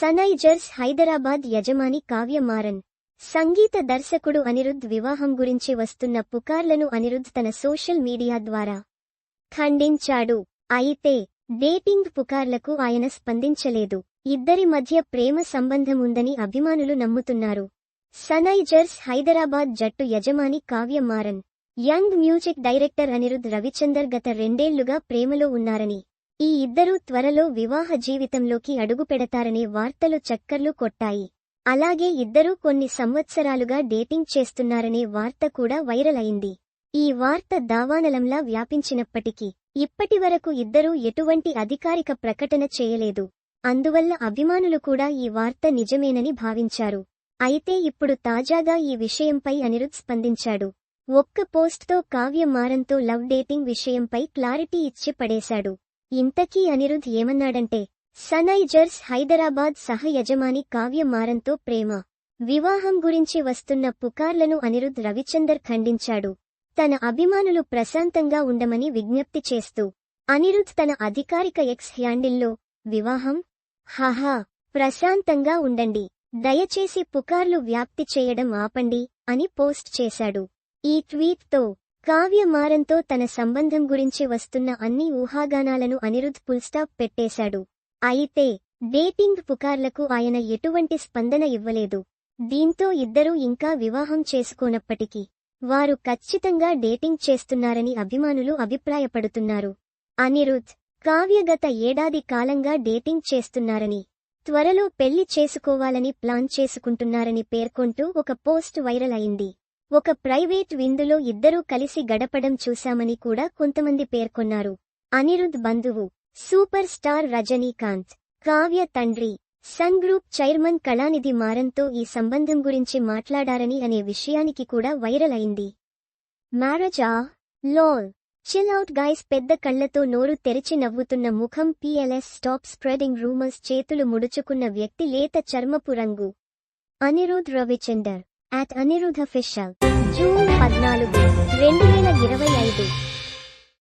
సనైజర్స్ హైదరాబాద్ యజమాని కావ్య మారన్. సంగీత దర్శకుడు అనిరుద్ వివాహం గురించి వస్తున్న పుకార్లను అనిరుద్ తన సోషల్ మీడియా ద్వారా ఖండించాడు. అయితే డేటింగ్ పుకార్లకు ఆయన స్పందించలేదు. ఇద్దరి మధ్య ప్రేమ సంబంధం ఉందని అభిమానులు నమ్ముతున్నారు. సనైజర్స్ హైదరాబాద్ జట్టు యజమాని Kavya Maran. Young music director Anirudh Ravichander గత రెండేళ్ళుగా ప్రేమలో ఉన్నారని ఈ ఇద్దరూ త్వరలో వివాహ జీవితంలోకి అడుగుపెడతారనే వార్తలు చక్కర్లు కొట్టాయి. అలాగే ఇద్దరూ కొన్ని సంవత్సరాలుగా డేటింగ్ చేస్తున్నారనే వార్త కూడా వైరల్ అయింది. ఈ వార్త దావానలంలా వ్యాపించినప్పటికీ ఇప్పటివరకు ఇద్దరూ ఎటువంటి అధికారిక ప్రకటన చేయలేదు. అందువల్ల అభిమానులు కూడా ఈ వార్త నిజమేనని భావించారు. అయితే ఇప్పుడు తాజాగా ఈ విషయంపై అనిరుద్ స్పందించాడు. ఒక్క పోస్ట్తో కావ్య మారంతో లవ్ డేటింగ్ విషయంపై క్లారిటీ ఇచ్చి పడేశాడు. ఇంతకీ అనిరుద్ ఏమన్నాడంటే సనైజర్స్ హైదరాబాద్ సహ యజమాని కావ్య మారంతో ప్రేమ. వివాహం గురించి వస్తున్న పుకార్లను అనిరుద్ రవిచందర్ ఖండించాడు. తన అభిమానులు ప్రశాంతంగా ఉండమని విజ్ఞప్తి చేస్తూ అనిరుద్ తన అధికారిక ఎక్స్ హ్యాండిల్లో వివాహం? హహా ప్రశాంతంగా ఉండండి. దయచేసి పుకార్లు వ్యాప్తి చేయడం ఆపండి అని పోస్ట్ చేశాడు. ఈ ట్వీట్తో కావ్య మారంతో తన సంబంధం గురించి వస్తున్న అన్ని ఊహాగానాలను అనిరుద్ పుల్స్టాప్ పెట్టేశాడు. అయితే డేటింగ్ పుకార్లకు ఆయన ఎటువంటి స్పందన ఇవ్వలేదు. దీంతో ఇద్దరూ ఇంకా వివాహం చేసుకోనప్పటికీ వారు ఖచ్చితంగా డేటింగ్ చేస్తున్నారని అభిమానులు అభిప్రాయపడుతున్నారు. అనిరుద్ కావ్య గత ఏడాది కాలంగా డేటింగ్ చేస్తున్నారని త్వరలో పెళ్ళి చేసుకోవాలని ప్లాన్ చేసుకుంటున్నారని పేర్కొంటూ ఒక పోస్ట్ వైరల్ అయింది. ఒక ప్రైవేట్ విందులో ఇద్దరూ కలిసి గడపడం చూశామని కూడా కొంతమంది పేర్కొన్నారు. అనిరుద్ బంధువు సూపర్ స్టార్ రజనీకాంత్ కావ్య తండ్రి సన్ గ్రూప్ చైర్మన్ కళానిధి మారంతో ఈ సంబంధం గురించి మాట్లాడారని అనే విషయానికి కూడా వైరల్ అయింది. మ్యారేజా లోల్. చిల్ అవుట్ గాయస్ పెద్ద కళ్ళతో నోరు తెరిచి నవ్వుతున్న ముఖం పిఎల్ఎస్ స్టాప్ స్ప్రెడింగ్ రూమర్స్ చేతులు ముడుచుకున్న వ్యక్తి లేత చర్మపు రంగు. Anirudh Ravichander. At Anirudh official June పద్నాలుగు రెండు వేల ఇరవై ఐదు.